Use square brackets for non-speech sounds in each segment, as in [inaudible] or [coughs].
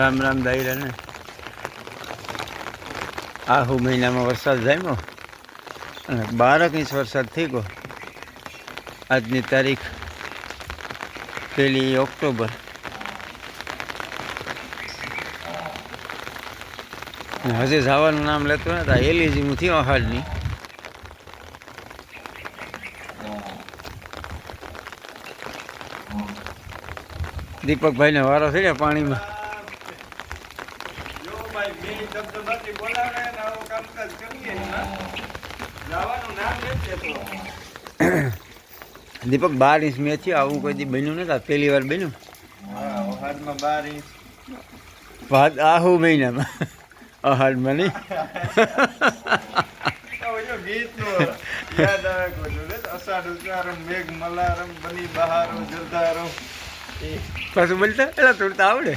રામ રામ દાયરા ને. આહુ મહિનામાં વરસાદ જામ્યો અને બારક ઇંચ વરસાદ થઈ ગયો. આજની તારીખ પહેલી ઓક્ટોબર. હજી જવાનું નામ લેતો નતા એલીજી હું થયો અહાડની દીપકભાઈને વારો થઈ ગયા પાણીમાં જો ભાઈ બે ધબધબાથી બોલાવે ને આવું કામકાજ કરીએ જવાનું નામ નથી તો [coughs] દીપક બાર ઇંચ મેં છે આવું કોઈ બન્યું નતા પહેલી વાર બન્યું? હા બાર ઇંચ. વાત આહુ મહિનામાં. અહાડમાં નહીં. ગીતનો યાદ આવે કોઈનું અષાઢ ઉચારમ મેઘ મલારમ બની બહારો જલધારો પાછું બોલતા? એટલે તોડતા આવડે.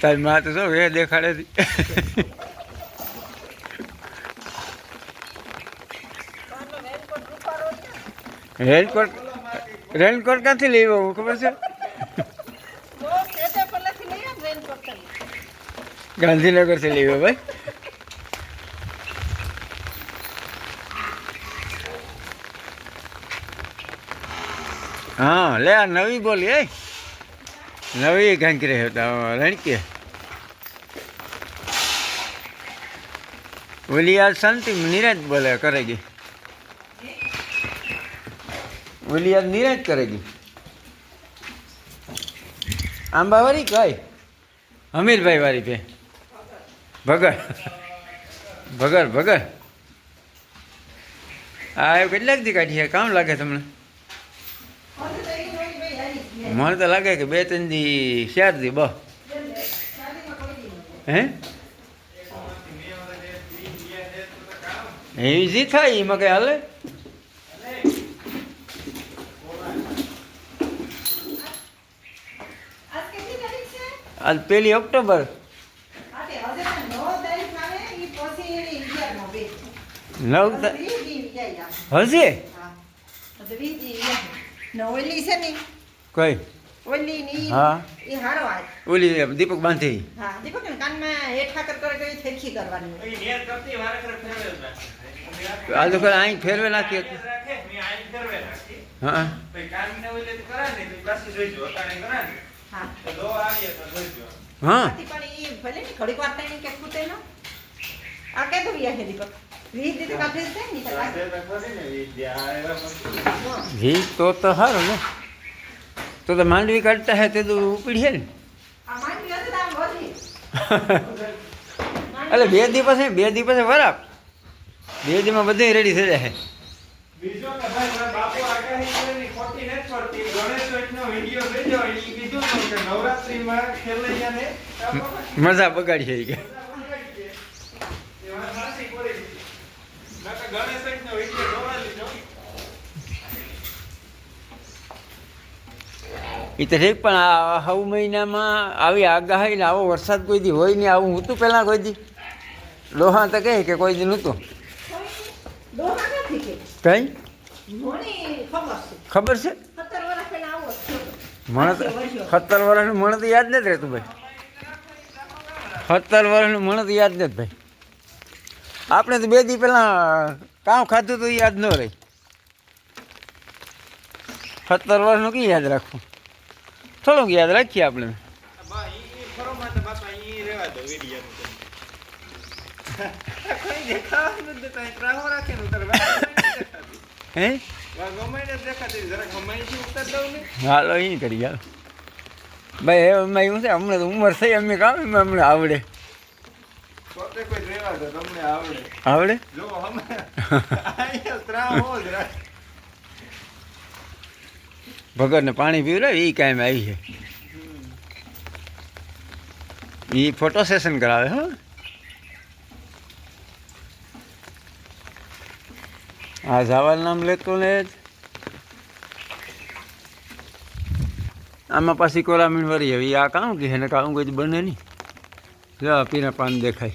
તારી માં તો શું એ દેખાડે રેનકોટ રેનકોટ ક્યાંથી લઈ આવ્યો? ખબર છે? ગાંધીનગરથી લઈ આવ્યો ભાઈ. હા, લે, આ નવી બોલી એ નવી હતા રણકી. ઓલી આ શાંતિ નિરાજ બોલે, કરે ગઈ ઓલી યાર નિરાજ કરેગી આંબાવાળી કઈ? હમીરભાઈ વાળી પે ભગર. ભગર ભગર. આ કેટલાક દી કાઢી કામ લાગે તમને? મને તો લાગે કે બે, ત્રણ દી, ચાર દી બ હે? એવી જી થાય, એમાં કઈ હાલે? આજ પેલી ઓક્ટોબર. નવ હશે ઓલી છે ને કઈ ઓલી ની હા. એ હારો ઓલી દીપક બાંધી હા દીપક ને કાનમાં હેઠ ઠાકર કરે તો એ કરવાની. એ નેર કરતી વારે ઘરે ફેરવે આ તો ખરા અહીં ફેરવે નાખીએ રાખે, મેં આઈને ફેરવે નાખી. હા પછી કાનને ઓલે તો કરાય ને, તો પાછી જોઈજો. અટાણે કરાય ને, હા. તો દો આવીએ તો જોઈજો. હા. પણ એ ભલે ને ઘડીક વાર થાય કે ખૂટે ન. આ કે તો વિયા છે દીપક ઘી તો તો સારું ને. તો તો માંડવી કાઢતા હે તે તો ઉપડી ને. એટલે બે દી પછી બે દી પછી વરાપ. બે દીમાં બધે રેડી થઈ જાય મજા બગાડી મારા એ તો ઠીક, પણ આ હવ મહિનામાં આવી આગાહી ને આવો વરસાદ કોઈ દી હોય નહીં આવું હતું પહેલાં કોઈ દી? લોહા તો કહે કે કોઈ દી નહોતું. કઈ? ખબર છે? મણ સત્તર વર્ષનું મણ તો યાદ નથી રહેતું ભાઈ. સત્તર વર્ષનું મણ તો યાદ નથી ભાઈ. આપણે તો બે દી પહેલાં કામ ખાધું તો યાદ ન રહી. સત્તર વર્ષનું કઈ યાદ રાખવું? થોડુંક યાદ રાખીએ આપણે. [laughs] હાલો એ કરી હાલો. ભાઈ એમાં એવું છે હમણાં તો ઉંમર થઈ અમે કામ એમાં હમણાં આવડે. તમને આવડે. જો, રાખે. ભગતને પાણી પીવડાવે એ કાયમ આવી છે. એ ફોટો સેશન કરાવે હા. આ જાવાલ નામ લેતો ને જ. આમાં પાછી કોરામીણ વરી આવી. આ કામ કે એને કામ કોઈ બને નહીં. જો પીના પાન દેખાય.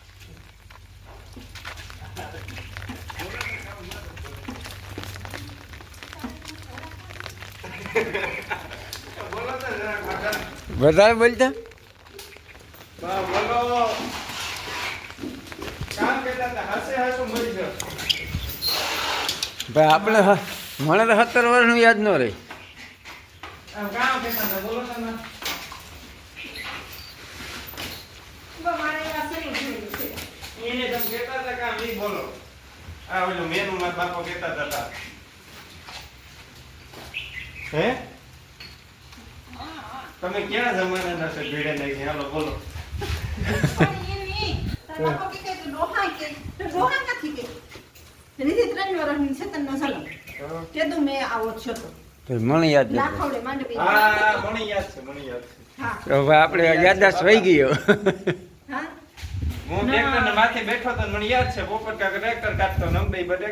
વધારે. બોલતા. ભાઈ, આપણે મને તો સત્તર વર્ષનું યાદ ન રહી બોલો આ ઓલું મેનુ માં બાપો કહેતા હતા હે? તમે ક્યાં જમાનાના છો? ભીડે નહીં હાલો બોલો. આપડે યાદાશ વહી ગયો. હા ટ્રેક્ટર ને માથે બેઠો તો મને યાદ છે બપોર કાકા ટ્રેક્ટર કાઢતો નંબર બધે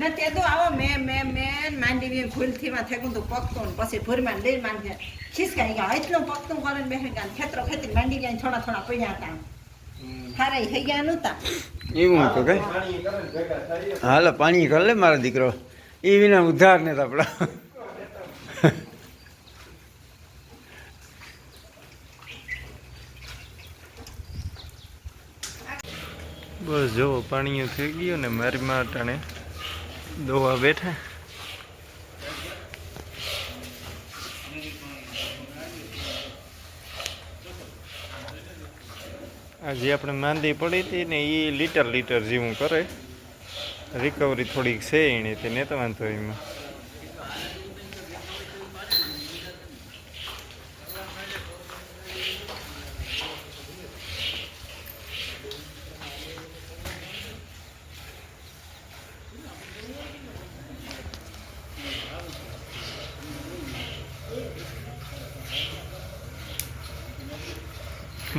ને તે તો આવો મેં મેં મે માંડવી ભૂલથી માં થેકું તો પકતો ને પછી ભૂરમાં લઈ માંડી ખિસકાઈ ગયા. એટલું પકતો કરે બેહે ગયા ખેતરો ખેતી માંડી ગયા થોડા થોડા પડ્યા હતા હારા થઈ ગયા નતા એવું હતું કે? પાણી કરે ને ભેગા થાય હાલો પાણી કર લે મારો દીકરો. એ વિના ઉધાર ને આપણા. બસ જો, પાણીઓ થઈ ગયું ને મારી માં અટાણે દોવા બેઠા. આજે આપણે માંદી પડી હતી ને એ લીટર લીટર જેવું કરે. રિકવરી થોડીક છે એની, તે ને તો વાંધો એમાં.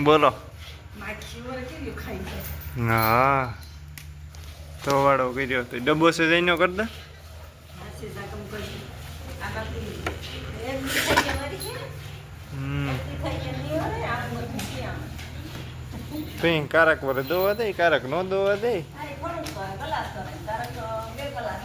બોલો. હા. તો વાળો કર્યો તો. ડબ્બો છે જઈનો કરતા કઈ કારક વરે દોવા દે, કારક નો દોવા દે. કલાક કલાક